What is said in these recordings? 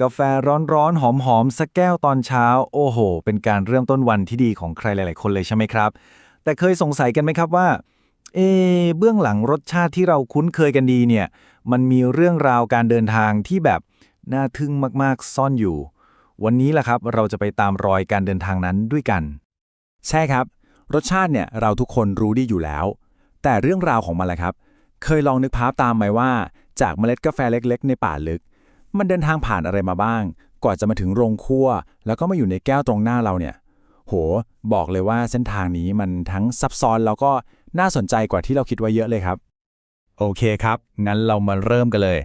กาแฟร้อนๆ หอมๆ สักแก้วตอนเช้า โอ้โห เป็นการเริ่มต้นวันที่ดีของใครหลาย ๆ คนเลยใช่ไหมครับ แต่เคยสงสัยกันไหมครับว่า เอ เบื้องหลังรสชาติที่เราคุ้นเคยกันดีเนี่ย มันมีเรื่องราวการเดินทางที่แบบ น่าทึ่งมากๆ ซ่อนอยู่ วันนี้แหละครับ เราจะไปตามรอยการเดินทางนั้นด้วยกัน ใช่ครับ รสชาติเนี่ยเราทุกคนรู้ดีอยู่แล้ว แต่เรื่องราวของมันล่ะครับ เคยลองนึกภาพตามไหมว่า จากเมล็ดกาแฟเล็ก ๆ ในป่าลึก มันเดินทางผ่านอะไรมาบ้างกว่าจะมาถึงโรงคั่ว แล้วก็มาอยู่ในแก้วตรงหน้าเราเนี่ย โห บอกเลยว่าเส้นทางนี้มันทั้งซับซ้อนแล้วก็น่าสนใจกว่าที่เราคิดไว้เยอะเลยครับ โอเคครับ งั้นเรามาเริ่มกันเลย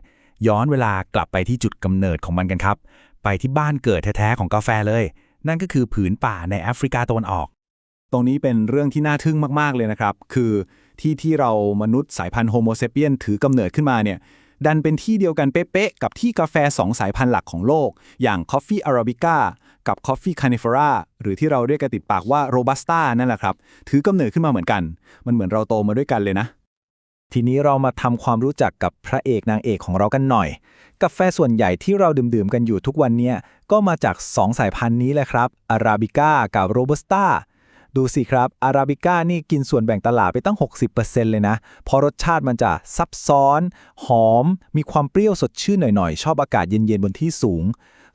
ย้อนเวลากลับไปที่จุดกำเนิดของมันกันครับ ไปที่บ้านเกิดแท้ๆของกาแฟเลย นั่นก็คือผืนป่าในแอฟริกาตะวันออก ตรงนี้เป็นเรื่องที่น่าทึ่งมากๆเลยนะครับ คือที่ที่เรามนุษย์สายพันธุ์โฮโมเซเปียนถือกำเนิดขึ้นมาเนี่ย ดันเป็นที่เดียวกันเป๊ะๆกับที่กาแฟ 2 สายพันธุ์หลักของโลก อย่าง Coffee Arabica กับ Coffee Canifera หรือที่เราเรียกกันติดปากว่า Robusta นั่นแหละครับ ถือกำเนิดขึ้นมาเหมือนกัน มันเหมือนเราโตมาด้วยกันเลยนะ ทีนี้เรามาทำความรู้จักกับพระเอกนางเอกของเรากันหน่อย กาแฟส่วนใหญ่ที่เราดื่มๆกันอยู่ทุกวันเนี้ก็มาจาก 2 สายพันธุ์นี้แหละครับอาราบิก้ากับโรบัสต้า ดูสิครับอาราบิก้านี่กินส่วนแบ่งตลาดไปตั้ง 60%เลยนะ เพราะรสชาติมันจะซับซ้อน หอม มีความเปรี้ยวสดชื่นหน่อยๆ ชอบอากาศเย็นๆ บนที่สูง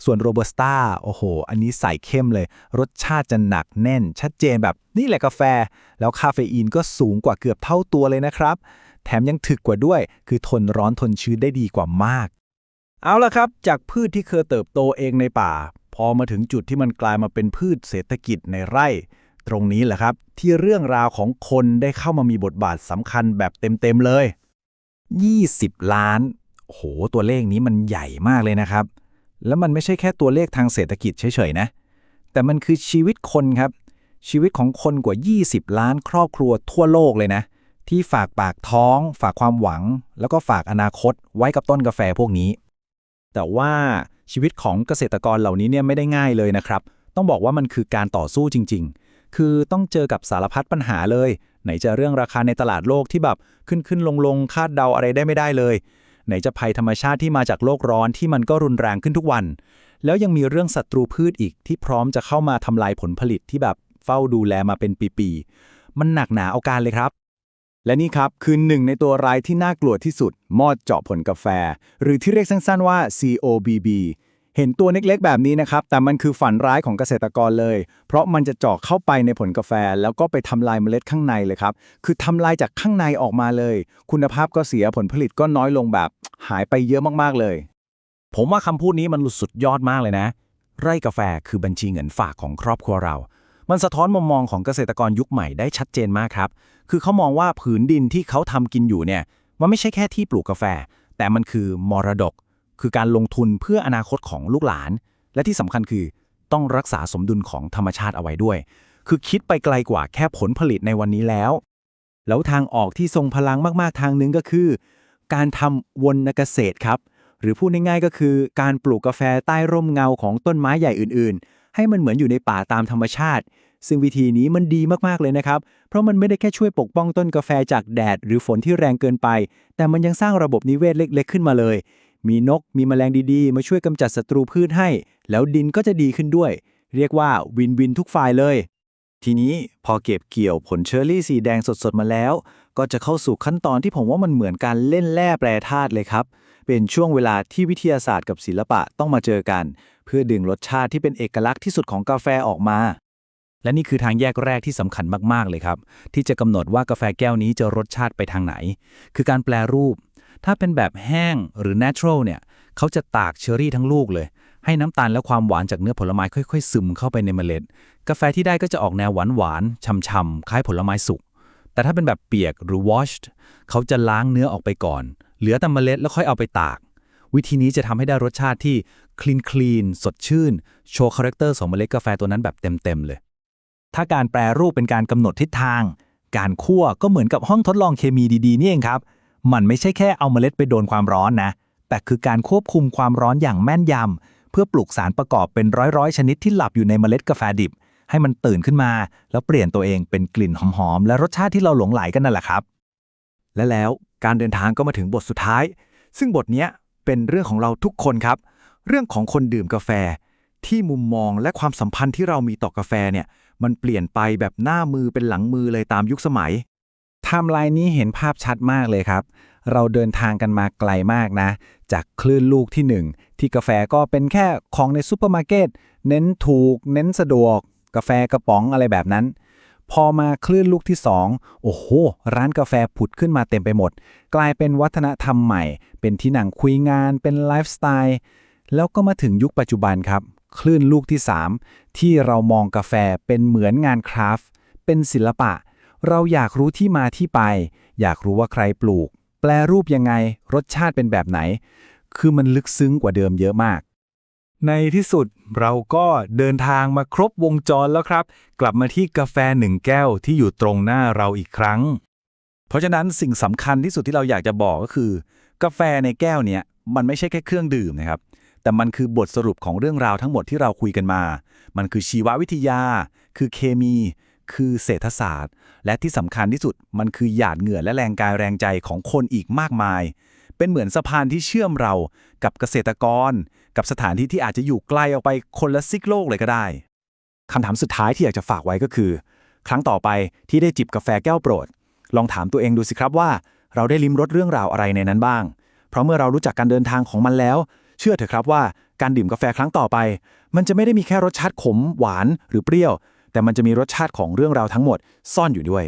ส่วนโรบัสต้าโอ้โห อันนี้ใส่เข้มเลย รสชาติจะหนักแน่น ชัดเจนแบบนี่แหละกาแฟ แล้วคาเฟอีนก็สูงกว่าเกือบเท่าตัวเลยนะครับ แถมยังถึกกว่าด้วย คือทนร้อนทนชื้นได้ดีกว่ามาก เอาละครับ จากพืชที่เคยเติบโตเองในป่า พอมาถึงจุดที่มันกลายมาเป็นพืชเศรษฐกิจในไร่ ตรงนี้แหละครับ ที่เรื่องราวของคนได้เข้ามามีบทบาทสำคัญแบบเต็มๆเลย 20 ล้าน โห ตัวเลขนี้มันใหญ่มากเลยนะครับ แล้วมันไม่ใช่แค่ตัวเลขทางเศรษฐกิจเฉยๆนะ แต่มันคือชีวิตคนครับ ชีวิตของคนกว่า 20 ล้านครอบครัวทั่วโลกเลยนะ ที่ฝากปากท้อง ฝากความหวัง แล้วก็ฝากอนาคตไว้กับต้นกาแฟพวกนี้ แต่ว่าชีวิตของเกษตรกรเหล่านี้เนี่ยไม่ได้ง่ายเลยนะครับ ต้องบอกว่ามันคือการต่อสู้จริง ๆ คือต้องเจอกับสารพัดปัญหาเลย ไหนจะเรื่องราคาในตลาดโลกที่แบบขึ้นขึ้นลงลงคาดเดาอะไรได้ไม่ได้เลย ไหนจะภัยธรรมชาติที่มาจากโลกร้อนที่มันก็รุนแรงขึ้นทุกวัน แล้วยังมีเรื่องศัตรูพืชอีกที่พร้อมจะเข้ามาทำลายผลผลิตที่แบบเฝ้าดูแลมาเป็นปีๆ มันหนักหนาเอาการเลยครับ และนี่ครับคือหนึ่งในตัวร้ายที่น่ากลัวที่สุด มอดเจาะผลกาแฟ หรือที่เรียกสั้นๆว่า COBB เห็นตัวเล็กๆแบบนี้นะครับ แต่มันคือฝันร้ายของเกษตรกรเลย เพราะมันจะเจาะเข้าไปในผลกาแฟ แล้วก็ไปทำลายเมล็ดข้างในเลยครับ คือทำลายจากข้างในออกมาเลย คุณภาพก็เสียผลผลิตก็น้อยลงแบบ หายไปเยอะมากๆเลย ผมว่าคำพูดนี้มันสุดยอดมากเลยนะ ไร่กาแฟคือบัญชีเงินฝากของครอบครัวเรา มันสะท้อนมุมมองของเกษตรกรยุคใหม่ได้ชัดเจนมากครับ คือเขามองว่าผืนดินที่เขาทำกินอยู่เนี่ย มันไม่ใช่แค่ที่ปลูกกาแฟ แต่มันคือมรดก คือการลงทุนเพื่ออนาคตของลูกหลาน และที่สำคัญคือต้องรักษาสมดุลของธรรมชาติเอาไว้ด้วย คือคิดไปไกลกว่าแค่ผลผลิตในวันนี้แล้ว แล้วทางออกที่ทรงพลังมากๆทางหนึงก็คือ การทำวนเกษตรครับ หรือพูดง่ายๆก็คือ การปลูกกาแฟใต้ร่มเงาของต้นไม้ใหญ่อื่นๆ ให้มันเหมือนอยู่ในป่าตามธรรมชาติ ซึ่งวิธีนี้มันดีมากๆเลยนะครับ เพราะมันไม่ได้แค่ช่วยปกป้องต้นกาแฟจากแดด หรือฝนที่แรงเกินไป แต่มันยังสร้างระบบนิเวศเล็ก ๆ ขึ้นมาเลย มีนก มีแมลงดีๆ มาช่วยกำจัดศัตรูพืชให้ แล้วดินก็จะดีขึ้นด้วย เรียกว่าวินวินทุกฝ่ายเลย ทีนี้พอเก็บเกี่ยวผลเชอร์รี่สีแดงสดๆมาแล้ว ก็จะเข้าสู่ขั้นตอนที่ผมว่ามันเหมือนการเล่นแร่แปรธาตุเลยครับ เป็นช่วงเวลาที่วิทยาศาสตร์กับศิลปะต้องมาเจอกัน เพื่อดึงรสชาติที่เป็นเอกลักษณ์ที่สุดของกาแฟออกมาและนี่คือทางแยกแรกที่สำคัญมาก ๆ เลยครับ ที่จะกำหนดว่ากาแฟแก้วนี้จะรสชาติไปทางไหน คือการแปลรูป ถ้าเป็นแบบแห้งหรือ natural เนี่ยเขาจะตากเชอร์รี่ทั้งลูกเลย ให้น้ำตาลและความหวานจากเนื้อผลไม้ค่อยๆ ซึมเข้าไปในเมล็ด กาแฟที่ได้ก็จะออกแนวหวานๆช่ำๆคล้ายผลไม้สุก แต่ถ้าเป็นแบบเปียกหรือ washed เขาจะล้างเนื้อออกไปก่อน เหลือแต่เมล็ดแล้วค่อยเอาไปตาก วิธีนี้จะทำให้ได้รสชาติที่ clean clean สดชื่น โชว์คาแรคเตอร์ของเมล็ดกาแฟตัวนั้นแบบเต็มๆเลย ถ้าการแปรรูปเป็นการกำหนดทิศทาง การคั่วก็เหมือนกับห้องทดลองเคมีดีๆนี่เองครับ มันไม่ใช่แค่เอาเมล็ดไปโดนความร้อนนะ แต่คือการควบคุมความร้อนอย่างแม่นยำเพื่อปลูกสารประกอบเป็นร้อยๆ ชนิดที่หลับอยู่ในเมล็ดกาแฟดิบ ให้มันตื่นขึ้นมา แล้วเปลี่ยนตัวเองเป็นกลิ่นหอมๆและรสชาติที่เราหลงไหลกันนั่นแหละครับ และแล้วการเดินทางก็มาถึงบทสุดท้าย ซึ่งบทนี้เป็นเรื่องของเราทุกคนครับ เรื่องของคนดื่มกาแฟ ที่มุมมองและความสัมพันธ์ที่เรามีต่อกาแฟเนี่ยมันเปลี่ยนไปแบบหน้ามือเป็นหลังมือเลยตามยุคสมัย ทม์ไลน์นี้เห็นภาพชัดมากเลยครับ เราเดินทางกันมาไกลมากนะ จากคลื่นลูกที่ 1 ที่กาแฟก็เป็นแค่ของในซูเปอร์มาร์เก็ตเน้นถูก เน้นสะดวก กาแฟกระป๋องอะไรแบบนั้น พอมาคลื่นลูกที่ 2 โอ้โห ร้านกาแฟผุดขึ้นมาเต็มไปหมด กลายเป็นวัฒนธรรมใหม่ เป็นที่นั่งคุยงานเป็นไลฟ์สไตล์แล้วก็มาถึงยุคปัจจุบันครับ คลื่นลูกที่ 3 ที่เรามองกาแฟเป็นเหมือนงานคราฟต์เป็นศิลปะ เราอยากรู้ที่มาที่ไป อยากรู้ว่าใครปลูก แปลรูปยังไง รสชาติเป็นแบบไหน คือมันลึกซึ้งกว่าเดิมเยอะมาก ในที่สุดเราก็เดินทางมาครบวงจรแล้วครับ กลับมาที่กาแฟหนึ่งแก้วที่อยู่ตรงหน้าเราอีกครั้ง เพราะฉะนั้นสิ่งสำคัญที่สุดที่เราอยากจะบอกก็คือ กาแฟในแก้วเนี่ยมันไม่ใช่แค่เครื่องดื่มนะครับ แต่มันคือบทสรุปของเรื่องราวทั้งหมดที่เราคุยกันมา มันคือชีววิทยา คือเคมี คือเศรษฐศาสตร์ และที่สำคัญที่สุดมันคือหยาดเหงื่อและแรงกายแรงใจของคนอีกมากมาย เป็นเหมือนสะพานที่เชื่อมเรากับเกษตรกร กับสถานที่ที่อาจจะอยู่ไกลออกไปคนละซิกโลกเลยก็ได้คำถามสุดท้ายที่อยากจะฝากไว้ก็คือ ครั้งต่อไปที่ได้จิบกาแฟแก้วโปรด ลองถามตัวเองดูสิครับว่า เราได้ลิ้มรสเรื่องราวอะไรในนั้นบ้าง เพราะเมื่อเรารู้จักการเดินทางของมันแล้ว เชื่อเถอะครับว่าการดื่มกาแฟครั้งต่อไป มันจะไม่ได้มีแค่รสชาติขม หวานหรือเปรี้ยว แต่มันจะมีรสชาติของเรื่องราวทั้งหมดซ่อนอยู่ด้วย